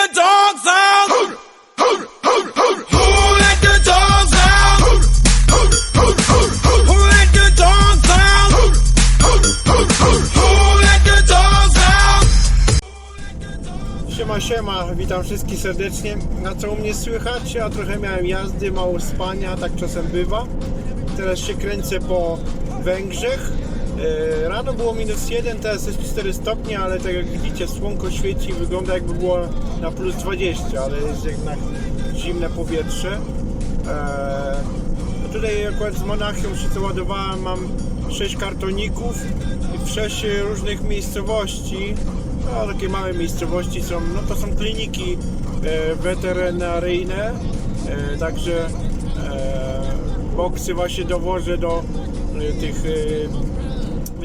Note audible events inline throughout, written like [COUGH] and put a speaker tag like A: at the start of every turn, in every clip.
A: the dogs out? Who let the dogs out? Who let the dogs out? Who let the dogs out?
B: Siema, siema, witam wszystkich serdecznie. Na co u mnie słychać? Ja trochę miałem jazdy, mało spania, tak czasem bywa. Teraz się kręcę po Węgrzech. E, Rano było minus 1, teraz jest 4 stopnie, ale tak jak widzicie słonko świeci, wygląda jakby było na plus 20, ale jest jednak zimne powietrze. E, no Tutaj akurat z Monachium się załadowałem, mam 6 kartoników i w 6 różnych miejscowości. No, takie małe miejscowości są, no to są kliniki e, weterynaryjne, e, także e, boksy właśnie dowożę do e, tych e,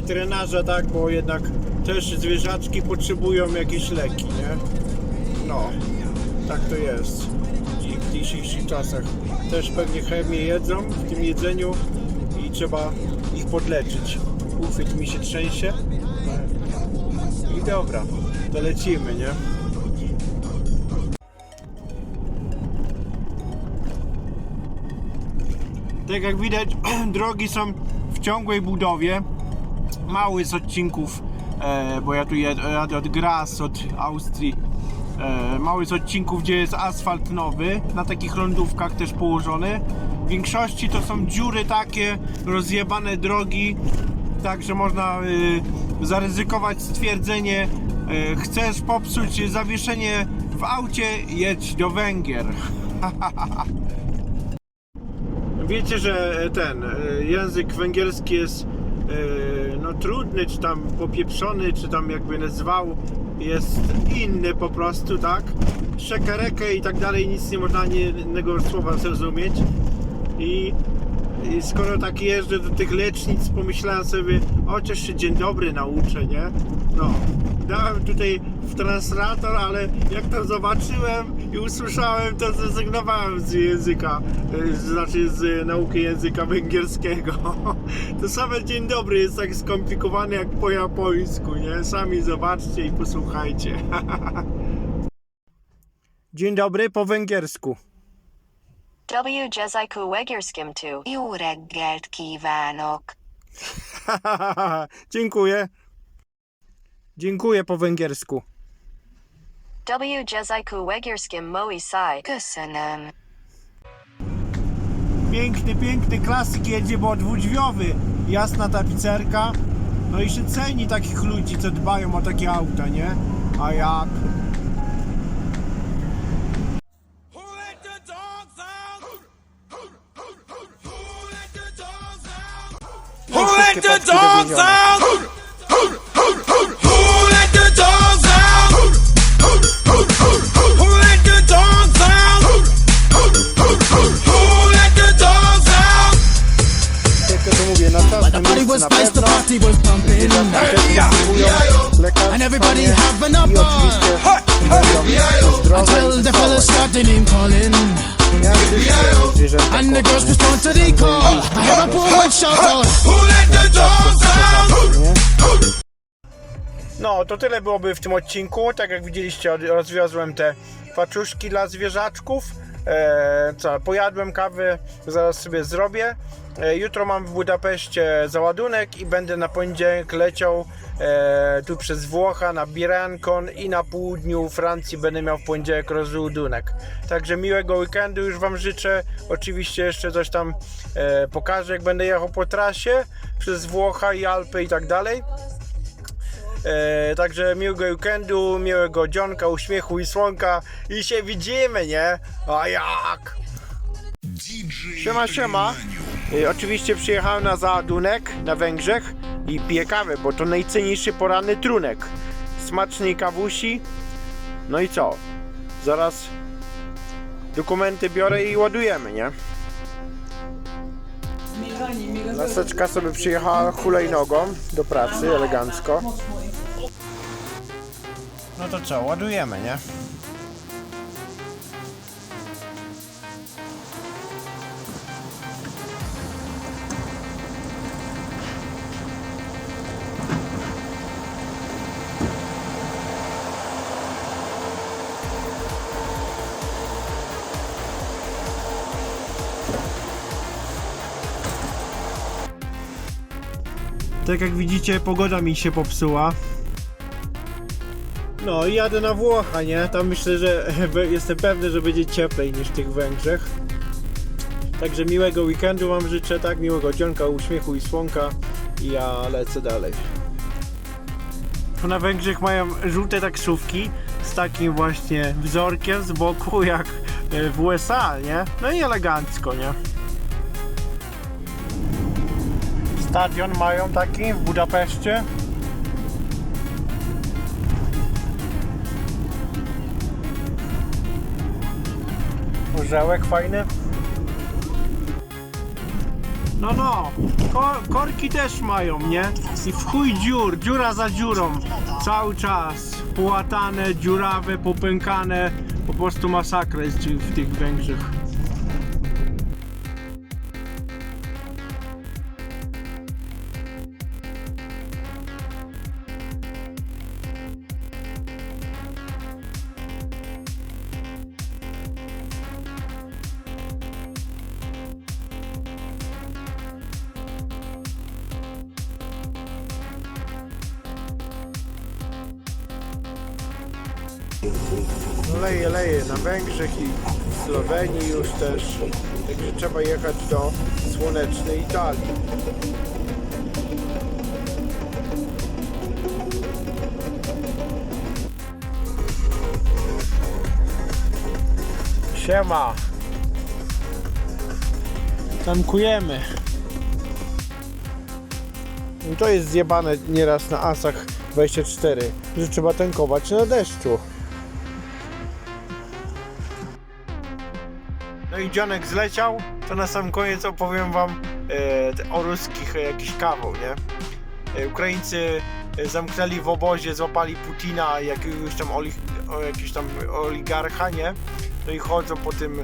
B: weterynarza, tak, bo jednak też zwierzaczki potrzebują jakieś leki, nie? No, tak to jest I w dzisiejszych czasach. Też pewnie chemię jedzą w tym jedzeniu i trzeba ich podleczyć. Uchwyt mi się trzęsie. I dobra, to lecimy, nie? Tak jak widać, [CLEARS THROAT] drogi są w ciągłej budowie. Mały z odcinków, e, bo ja tu jadę od Graz, od Austrii. E, mały z odcinków, gdzie jest asfalt nowy, na takich lądówkach też położony. W większości to są dziury takie, rozjebane drogi, także można y, zaryzykować stwierdzenie chcesz popsuć zawieszenie w aucie, jedź do Węgier. [LAUGHS] Wiecie, że ten język węgierski jest no, trudny, czy tam popieprzony, czy tam jakby nazwał, jest inny po prostu, tak? Szekerekę i tak dalej, nic nie można innego słowa zrozumieć. I, I skoro tak jeżdżę do tych lecznic, pomyślałem sobie, chociaż się dzień dobry nauczę, nie? No, dałem tutaj w translator, ale jak to zobaczyłem i usłyszałem, to zrezygnowałem z języka, y, znaczy z nauki języka węgierskiego. [LAUGHS] To same dzień dobry jest tak skomplikowany jak po japońsku, nie? Sami zobaczcie i posłuchajcie. [LAUGHS] Dzień dobry po węgiersku.
C: W. Jezajku Wegerskim 2.
D: Jó reggelt kívánok! [LAUGHS]
B: Dziękuję. Dziękuję po węgiersku.
C: W. Jezajku Wegerskim Moi Sai.
D: Köszönöm!
B: Piękny, piękny klasyk jedzie, bo dwudźwiowy. Jasna tapicerka. No i się ceni takich ludzi, co dbają o takie auta, nie? A jak?
A: Who let the dogs out? The
E: girls respond to the call. I hear a poor one shout out.
A: Who let the dogs out?
B: No, to tyle byłoby w tym odcinku. Tak jak widzieliście, rozwiozłem te paczuszki dla zwierzaczków. E, co, pojadłem kawę, zaraz sobie zrobię. E, jutro mam w Budapeszcie załadunek i będę na poniedziałek leciał e, tu przez Włocha na Birankon i na południu Francji będę miał w poniedziałek rozładunek. Także miłego weekendu już Wam życzę. Oczywiście jeszcze coś tam e, pokażę, jak będę jechał po trasie przez Włocha i Alpy i tak dalej. E, także miłego weekendu, miłego dzionka, uśmiechu i słonka i się widzimy, nie? A jak? Siema, siema. E, oczywiście przyjechałem na załadunek na Węgrzech i piję kawę, bo to najcenniejszy poranny trunek. Smacznej kawusi. No i co? Zaraz dokumenty biorę i ładujemy, nie? Laseczka sobie przyjechała hulajnogą do pracy, elegancko. No to co, ładujemy, nie? Tak jak widzicie, pogoda mi się popsuła. No i jadę na Włocha, nie? Tam myślę, że [LAUGHS] jestem pewny, że będzie cieplej niż w tych Węgrzech. Także miłego weekendu Wam życzę, tak? Miłego dzionka, uśmiechu i słonka. I ja lecę dalej. Na Węgrzech mają żółte taksówki z takim właśnie wzorkiem z boku jak e, w USA, nie? No i elegancko, nie? Stadion mają taki w Budapeszcie. Orzełek fajny. No no, ko korki też mają, nie? I w chuj dziur, dziura za dziurą. Cały czas połatane, dziurawe, popękane. Po prostu masakra jest w tych Węgrzech. Leje, leje na Węgrzech i w Słowenii już też. Także trzeba jechać do słonecznej Italii. Siema. Tankujemy. I to jest zjebane nieraz na Asach 24, że trzeba tankować na deszczu. No i dzionek zleciał, to na sam koniec opowiem wam e, o ruskich e, jakiś kawał, nie? E, Ukraińcy e, zamknęli w obozie, złapali Putina, jakiegoś tam, oli, o, jakiś tam oligarcha, nie? No i chodzą po tym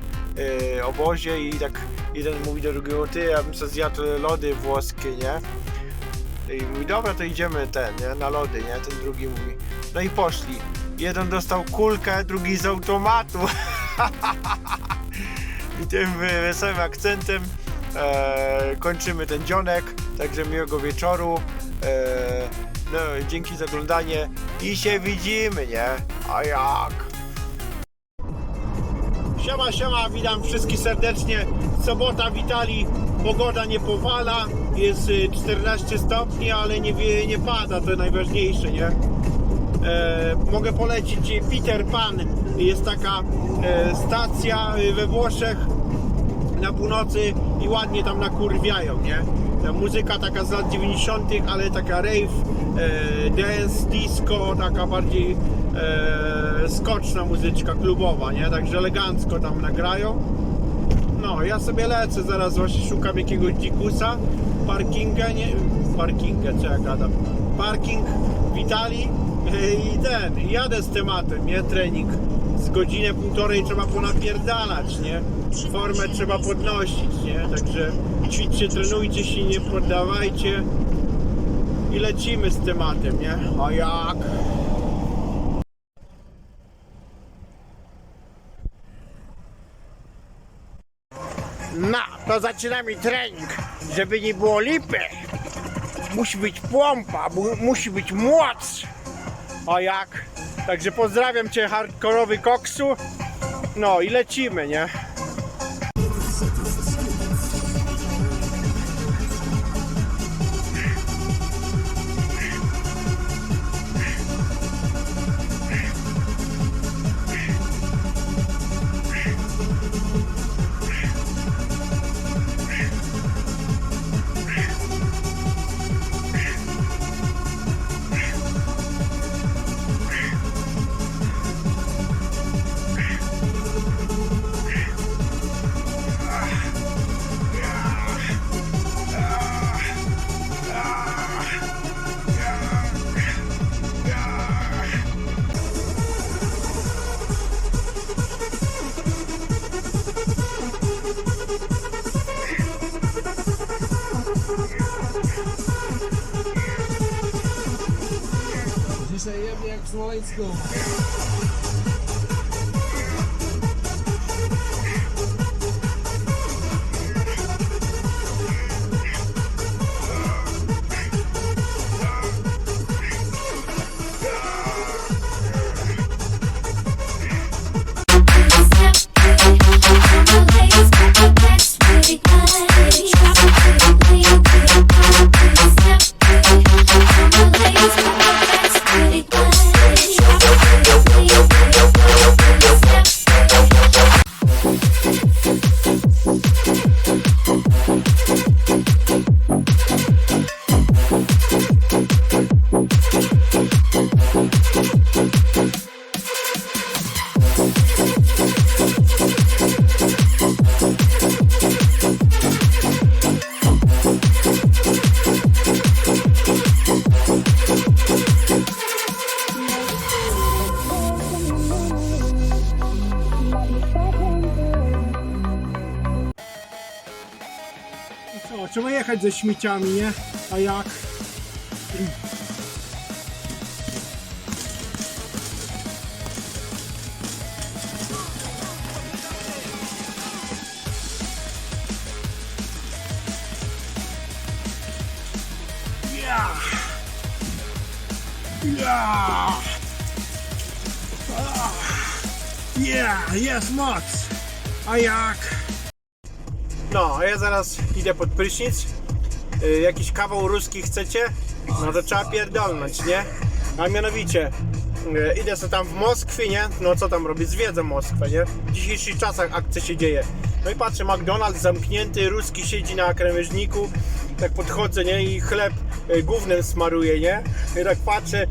B: e, obozie i tak jeden mówi do drugiego, ty, ja bym sobie zjadł lody włoskie, nie? I mówi, dobra, to idziemy ten, nie? Na lody, nie? Ten drugi mówi, no i poszli. Jeden dostał kulkę, drugi z automatu. [LAUGHS] I tym e, wesołym akcentem e, kończymy ten dzionek. Także miłego wieczoru. E, no, dzięki za oglądanie i się widzimy, nie? A jak? Siema, siema, witam wszystkich serdecznie. Sobota w Italii, pogoda nie powala, jest y, 14 stopni, ale nie wieje, nie pada, to najważniejsze, nie? E, mogę polecić Peter Pan, jest taka e, stacja y, we Włoszech na północy i ładnie tam nakurwiają, nie? Ta muzyka taka z lat 90., ale taka rave, e, dance, disco, taka bardziej e, skoczna muzyczka klubowa, nie? Także elegancko tam nagrają. No, ja sobie lecę, zaraz właśnie szukam jakiegoś dzikusa, parkinga, nie, parkinga, co ja gadam, parking w Italii e, i ten, jadę z tematem, nie, trening, z godzinę, półtorej trzeba ponapierdalać, nie, formę trzeba podnosić, nie, także ćwiczcie, trenujcie się, nie poddawajcie i lecimy z tematem, nie, a jak? No, to zaczynamy trening, żeby nie było lipy. Musi być pompa, musi być moc. A jak? Także pozdrawiam Cię hardkorowy koksu. No i lecimy, nie?
E: Floyd's Gold. Smoleńsku.
B: trzeba jechać ze śmieciami, nie? A jak? Ja! Ja! Ah! Yeah, jest moc! A jak? No, a ja zaraz idę pod prysznic. Y, jakiś kawał ruski chcecie? No to trzeba pierdolnąć, nie? A mianowicie, y, idę sobie tam w Moskwie, nie? No co tam robić? Zwiedzę Moskwę, nie? W dzisiejszych czasach akcja się dzieje. No i patrzę, McDonald's zamknięty, ruski siedzi na kremieżniku. Tak podchodzę, nie? I chleb y, gównem smaruje, nie? I tak patrzę,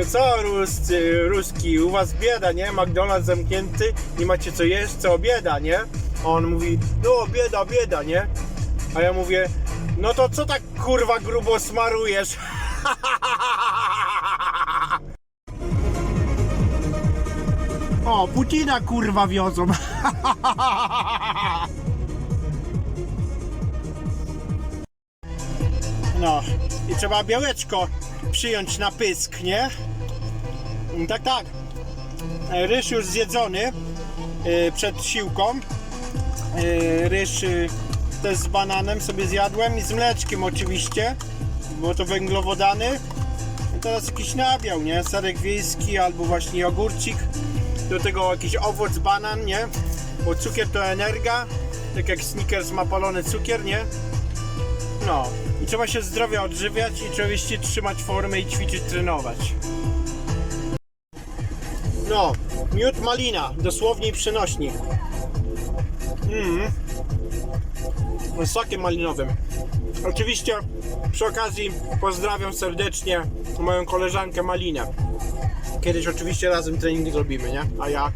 B: y, co ruscy, ruski, u was bieda, nie? McDonald's zamknięty, nie macie co jeść, co bieda, nie? A on mówi, no bieda, bieda, nie? A ja mówię, no to co tak kurwa grubo smarujesz? [LAUGHS] O, Putina kurwa wiozą. [LAUGHS] No, i trzeba białeczko przyjąć na pysk, nie? Tak, tak. E, Ryż już zjedzony e, przed siłką. E, Ryż e, też z bananem sobie zjadłem i z mleczkiem oczywiście, bo to węglowodany. I teraz jakiś nabiał, nie? Serek wiejski albo właśnie jogurcik. Do tego jakiś owoc, banan, nie? Bo cukier to energia, tak jak Snickers ma palony cukier, nie? No, i trzeba się zdrowie odżywiać i oczywiście trzymać formę i ćwiczyć, trenować. No, miód malina, dosłownie i przenośni. Mm. Sokiem malinowym. Oczywiście przy okazji pozdrawiam serdecznie moją koleżankę Malinę. Kiedyś oczywiście razem trening zrobimy, nie? A jak?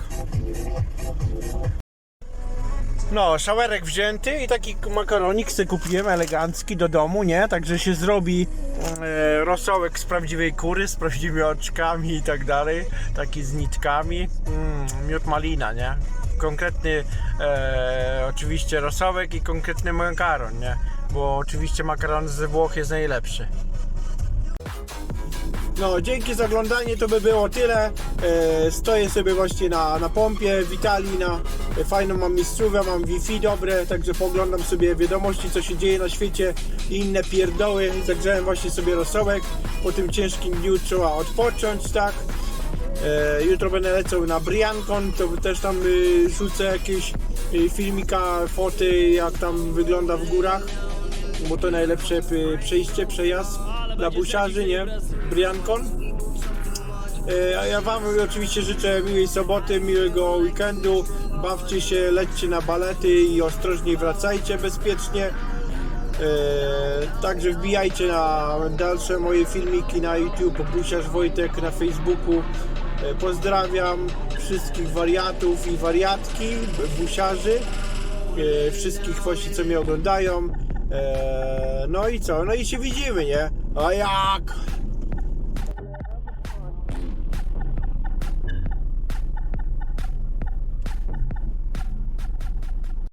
B: No, szałerek wzięty i taki makaronik sobie kupiłem elegancki do domu, nie? Także się zrobi e, rosołek z prawdziwej kury, z prawdziwymi oczkami i tak dalej. Taki z nitkami. Mm, miód malina, nie? Konkretny e, oczywiście rosołek i konkretny makaron, nie? Bo oczywiście makaron ze Włoch jest najlepszy. No, dzięki za oglądanie, to by było tyle. E, stoję sobie właśnie na, na pompie w Italii, na e, fajną mam miejscówkę, mam Wi-Fi dobre, także poglądam sobie wiadomości, co się dzieje na świecie i inne pierdoły. Zagrzałem właśnie sobie rosołek. Po tym ciężkim dniu trzeba odpocząć, tak. E, jutro będę lecał na Briancon, to też tam y, rzucę jakieś y, filmika, foty, jak tam wygląda w górach bo to najlepsze y, przejście, przejazd dla busiarzy, nie? Briancon. E, A ja Wam oczywiście życzę miłej soboty, miłego weekendu. Bawcie się, lećcie na balety i ostrożnie wracajcie bezpiecznie. E, Także wbijajcie na dalsze moje filmiki na YouTube, Busiarz Wojtek na Facebooku. E, Pozdrawiam wszystkich wariatów i wariatki, busiarzy, e, wszystkich właśnie co mnie oglądają. E, No i co? No i się widzimy, nie? A jak?